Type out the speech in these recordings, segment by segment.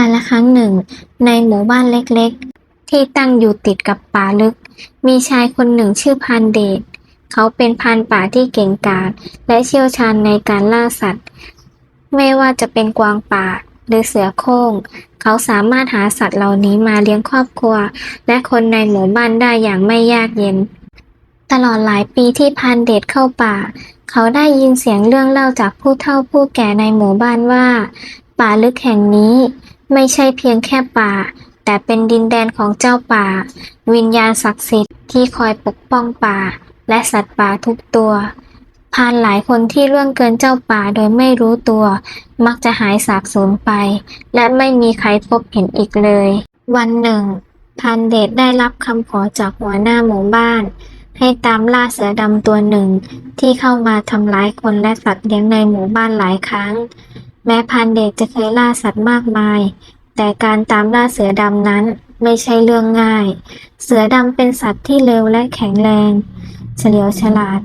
าลละครั้งหนึ่ง ในหมู่บ้านเล็กๆ ที่ตั้งอยู่ติดกับป่าลึก มีชายคนหนึ่งชื่อพรานเดชเขาเป็นพรานป่าที่เก่งกาจและเชี่ยวชาญในการล่าสัตว์ ไม่ว่าจะเป็นกวางป่าหรือเสือโคร่ง เขาสามารถหาสัตว์เหล่านี้มาเลี้ยงครอบครัว และคนในหมู่บ้านได้อย่างไม่ยากเย็น ตลอดหลายปีที่พรานเดชเข้าป่า เขาได้ยินเสียงเรื่องเล่าจากผู้เฒ่าผู้แก่ในหมู่บ้านว่า ป่าลึกแห่งนี้ ไม่ใช่เพียงแค่ป่า แต่เป็นดินแดนของเจ้าป่า วิญญาณศักดิ์สิทธิ์ที่คอยปกป้องป่า และสัตว์ป่าทุกตัวพานหลายคนที่ล่วงเกินเจ้าป่าโดยไม่รู้ตัว มักจะหายสาบสูญไป และไม่มีใครพบเห็นอีกเลย วันหนึ่งพานเดชได้รับคำขอจากหัวหน้าหมู่บ้าน ให้ตามล่าเสือดำตัวหนึ่ง ที่เข้ามาทำร้ายคนและสัตว์เลี้ยงในหมู่บ้านหลายครั้ง แม้พรานเดชจะเคยล่าสัตว์มากมาย แต่การตามล่าเสือดำนั้นไม่ใช่เรื่องง่าย เสือดำเป็นสัตว์ที่เร็วและแข็งแรง เฉลียวฉลาด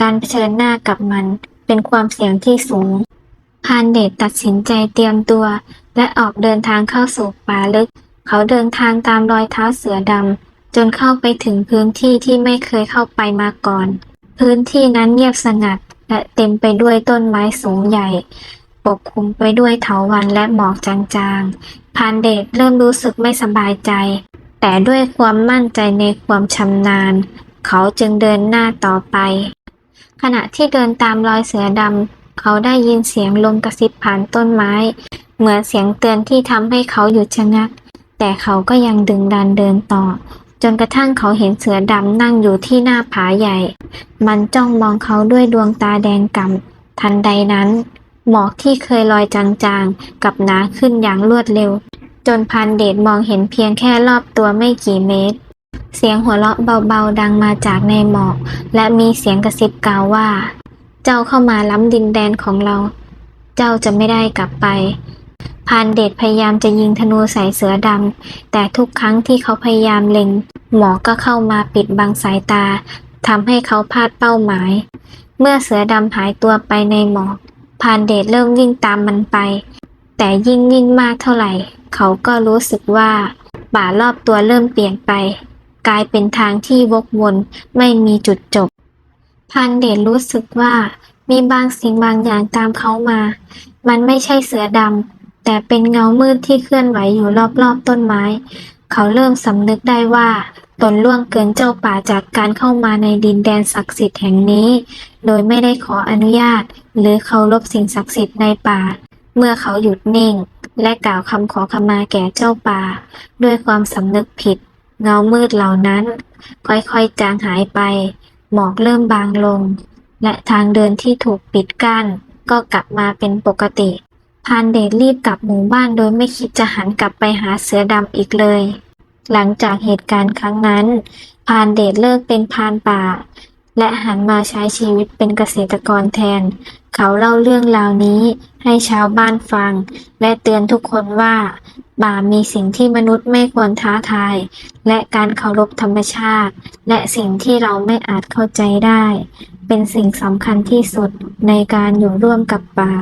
การเผชิญหน้ากับมันเป็นความเสี่ยงที่สูง พานเดชตัดสินใจเตรียมตัว และออกเดินทางเข้าสู่ป่าลึก เขาเดินทางตามรอยเท้าเสือดำจนเข้าไปถึงพื้นที่ที่ไม่เคยเข้าไปมาก่อน พื้นที่นั้นเงียบสงัด และเต็มไปด้วยต้นไม้สูงใหญ่ ปกคลุมไปด้วยเถาวัลย์และหมอกจางๆพานเดชเริ่มรู้สึกไม่สบายใจ แต่ด้วยความมั่นใจในความชำนาญ เขาจึงเดินหน้าต่อไป ขณะที่เดินตามรอยเสือดำเขาได้ยินเสียงลมกระซิบผ่านต้นไม้ เหมือนเสียงเตือนที่ทำให้เขาหยุดชะงัก แต่เขาก็ยังดึงดันเดินต่อ จนกระทั่งเขาเห็นเสือดำนั่งอยู่ที่หน้าผาใหญ่ มันจ้องมองเขาด้วยดวงตาแดงก่ำทันใดนั้น หมอกที่เคยลอยจางๆ กับหนาขึ้นอย่างรวดเร็ว จนพันเดชมองเห็นเพียงแค่รอบตัวไม่กี่เมตร เสียงหัวเราะเบาๆดังมาจากในหมอก และมีเสียงกระซิบกล่าวว่า เจ้าเข้ามาล้ำดินแดนของเรา เจ้าจะไม่ได้กลับไปพานเดชพยายามจะยิงธนูใส่เสือดำ แต่ทุกครั้งที่เขาพยายามเล็ง หมอก็เข้ามาปิดบังสายตาทำให้เขาพลาดเป้าหมาย เมื่อเสือดำหายตัวไปในหมอก พานเดชเริ่มวิ่งตามมันไป แต่ยิ่งวิ่งมากเท่าไหร่ เขาก็รู้สึกว่าป่ารอบตัวเริ่มเปลี่ยนไป กลายเป็นทางที่วกวนไม่มีจุดจบพันเดชรู้สึกว่ามีบางสิ่งบางอย่างตามเขามา มันไม่ใช่เสือดำแต่เป็นเงามืดที่เคลื่อนไหวอยู่รอบๆต้นไม้ เขาเริ่มสำนึกได้ว่า ตนล่วงเกินเจ้าป่าจากการเข้ามาในดินแดนศักดิ์สิทธิ์แห่งนี้ โดยไม่ได้ขออนุญาต หรือเคารพสิ่งศักดิ์สิทธิ์ในป่า เมื่อเขาหยุดนิ่ง และกล่าวคำขอขมาแก่เจ้าป่า ด้วยความสำนึกผิด เงามืดเหล่านั้น ค่อยๆจางหายไป หมอกเริ่มบางลง และทางเดินที่ถูกปิดกั้น ก็กลับมาเป็นปกติพานเดชรีบกลับหมู่บ้านโดยไม่คิดจะหันกลับไปหาเสือดำอีกเลย หลังจากเหตุการณ์ครั้งนั้น พานเดชเลิกเป็นพานป่า และหันมาใช้ชีวิตเป็นเกษตรกรแทน เขาเล่าเรื่องราวนี้ให้ชาวบ้านฟัง และเตือนทุกคนว่าป่ามีสิ่งที่มนุษย์ไม่ควรท้าทาย และการเคารพธรรมชาติ และสิ่งที่เราไม่อาจเข้าใจได้ เป็นสิ่งสำคัญที่สุดในการอยู่ร่วมกับป่า